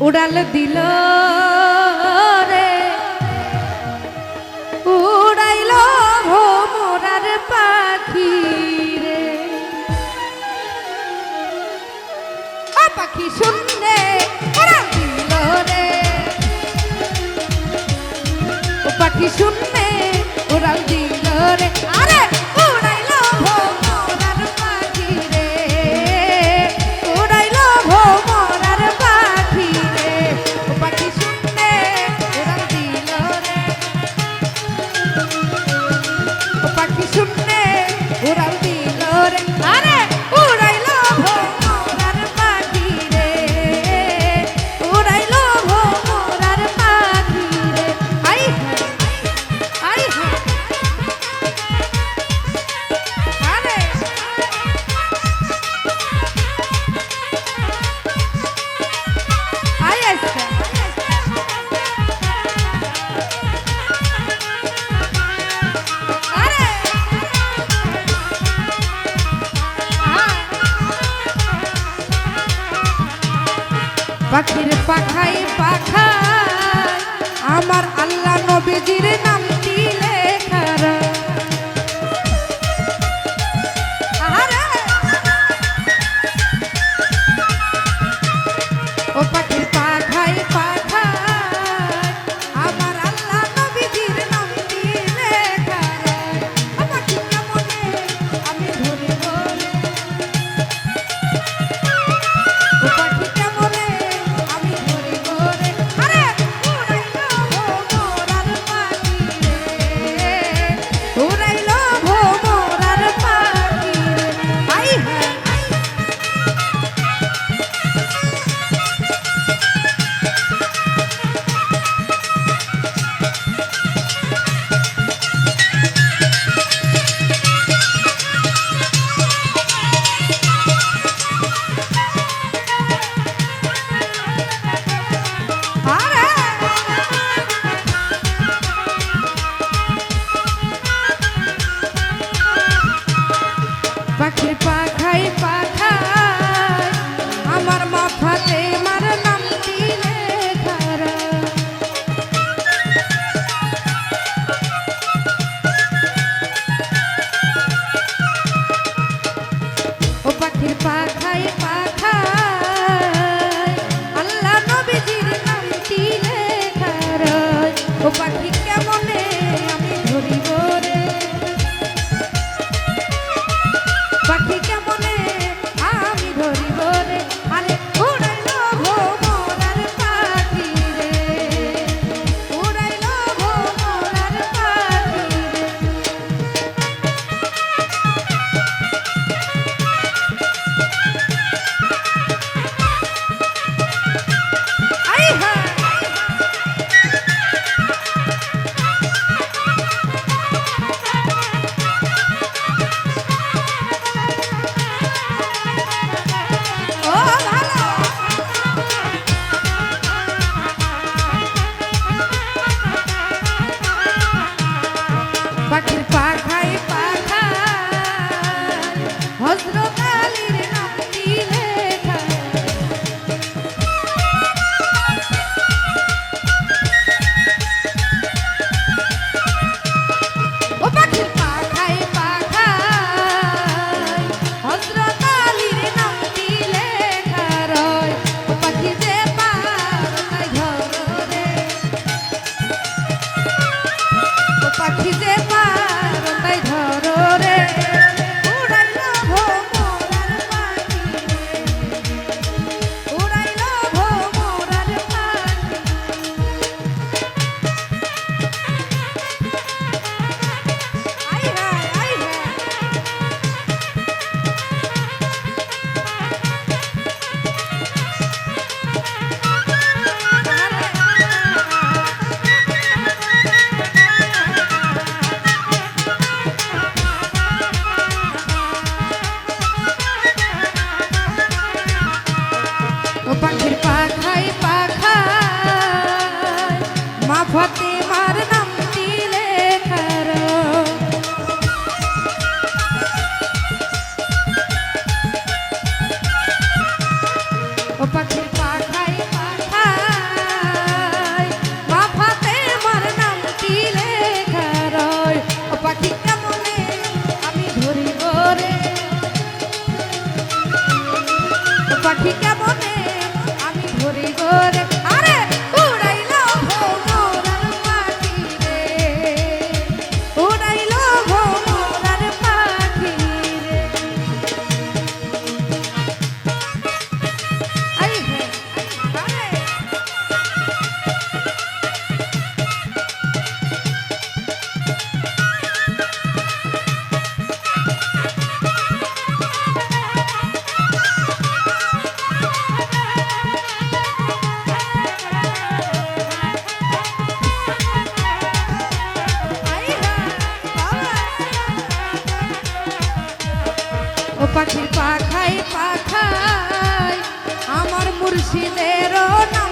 উড়াল দিল রে। উড়াইল ভোমরার পাখি রে। পাখি শুনে উড়াল দিল রে। ও পাখি শুনে উড়াল দিল রে। আরে! ¡Pare! পাখাই পাখাই আমার আল্লাহ নবীজির নাম পাখির পাখায় ও পাখির পাখাই পাখাই আমার মুর্শিদেরও না